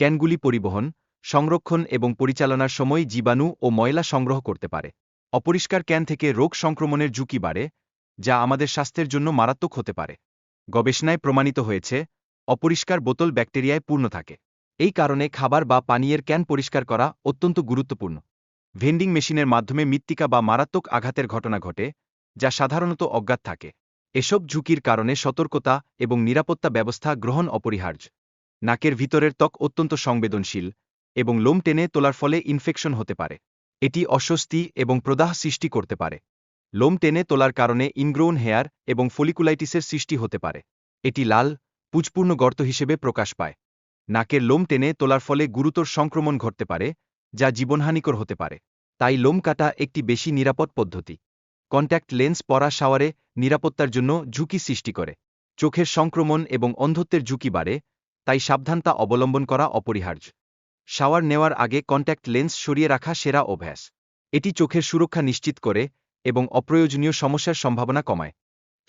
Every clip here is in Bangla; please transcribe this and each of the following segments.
ক্যানগুলি পরিবহন, সংরক্ষণ এবং পরিচালনার সময় জীবাণু ও ময়লা সংগ্রহ করতে পারে। অপরিষ্কার ক্যান থেকে রোগ সংক্রমণের ঝুঁকি বাড়ে, যা আমাদের স্বাস্থ্যের জন্য মারাত্মক হতে পারে। গবেষণায় প্রমাণিত হয়েছে, অপরিষ্কার বোতল ব্যাকটেরিয়ায় পূর্ণ থাকে। এই কারণে খাবার বা পানীয়ের ক্যান পরিষ্কার করা অত্যন্ত গুরুত্বপূর্ণ। ভেন্ডিং মেশিনের মাধ্যমে মৃত্তিকা বা মারাত্মক আঘাতের ঘটনা ঘটে, যা সাধারণত অজ্ঞাত থাকে। এসব ঝুঁকির কারণে সতর্কতা এবং নিরাপত্তা ব্যবস্থা গ্রহণ অপরিহার্য। নাকের ভিতরের ত্বক অত্যন্ত সংবেদনশীল এবং লোম টেনে তোলার ফলে ইনফেকশন হতে পারে। এটি অস্বস্তি এবং প্রদাহ সৃষ্টি করতে পারে। লোম টেনে তোলার কারণে ইনগ্রোন হেয়ার এবং ফলিকুলাইটিসের সৃষ্টি হতে পারে। এটি লাল, পুজপূর্ণ গর্ত হিসেবে প্রকাশ পায়। নাকের লোম টেনে তোলার ফলে গুরুতর সংক্রমণ ঘটতে পারে, যা জীবনহানিকর হতে পারে। তাই লোম কাটা একটি বেশি নিরাপদ পদ্ধতি। কন্ট্যাক্ট লেন্স পরা শাওয়ারে নিরাপত্তার জন্য ঝুঁকি সৃষ্টি করে। চোখের সংক্রমণ এবং অন্ধত্বের ঝুঁকি বাড়ে তাই সাবধানতা অবলম্বন করা অপরিহার্য। শাওয়ার নেওয়ার আগে কন্ট্যাক্ট লেন্স সরিয়ে রাখা সেরা অভ্যাস। এটি চোখের সুরক্ষা নিশ্চিত করে এবং অপ্রয়োজনীয় সমস্যার সম্ভাবনা কমায়।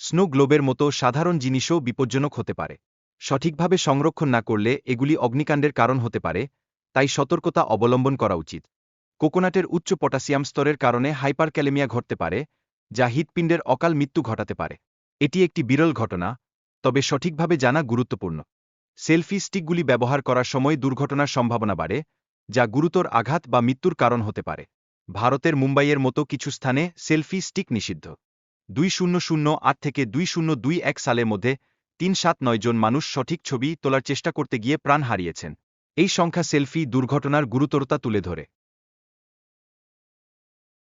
স্নো গ্লোবের মতো সাধারণ জিনিসও বিপজ্জনক হতে পারে। সঠিকভাবে সংরক্ষণ না করলে এগুলি অগ্নিকাণ্ডের কারণ হতে পারে, তাই সতর্কতা অবলম্বন করা উচিত। কোকোনাটের উচ্চ পটাশিয়াম স্তরের কারণে হাইপারক্যালেমিয়া ঘটতে পারে, যা হৃৎপিণ্ডের অকাল মৃত্যু ঘটাতে পারে। এটি একটি বিরল ঘটনা, তবে সঠিকভাবে জানা গুরুত্বপূর্ণ। সেলফি স্টিকগুলি ব্যবহার করার সময় দুর্ঘটনার সম্ভাবনা বাড়ে, যা গুরুতর আঘাত বা মৃত্যুর কারণ হতে পারে। ভারতের মুম্বাইয়ের মতো কিছু স্থানে সেলফি স্টিক নিষিদ্ধ। দুই শূন্য শূন্য আট থেকে দুই শূন্য দুই এক সালের মধ্যে তিন সাত নয় জন মানুষ সঠিক ছবি তোলার চেষ্টা করতে গিয়ে প্রাণ হারিয়েছেন। এই সংখ্যা সেলফি দুর্ঘটনার গুরুতরতা তুলে ধরে।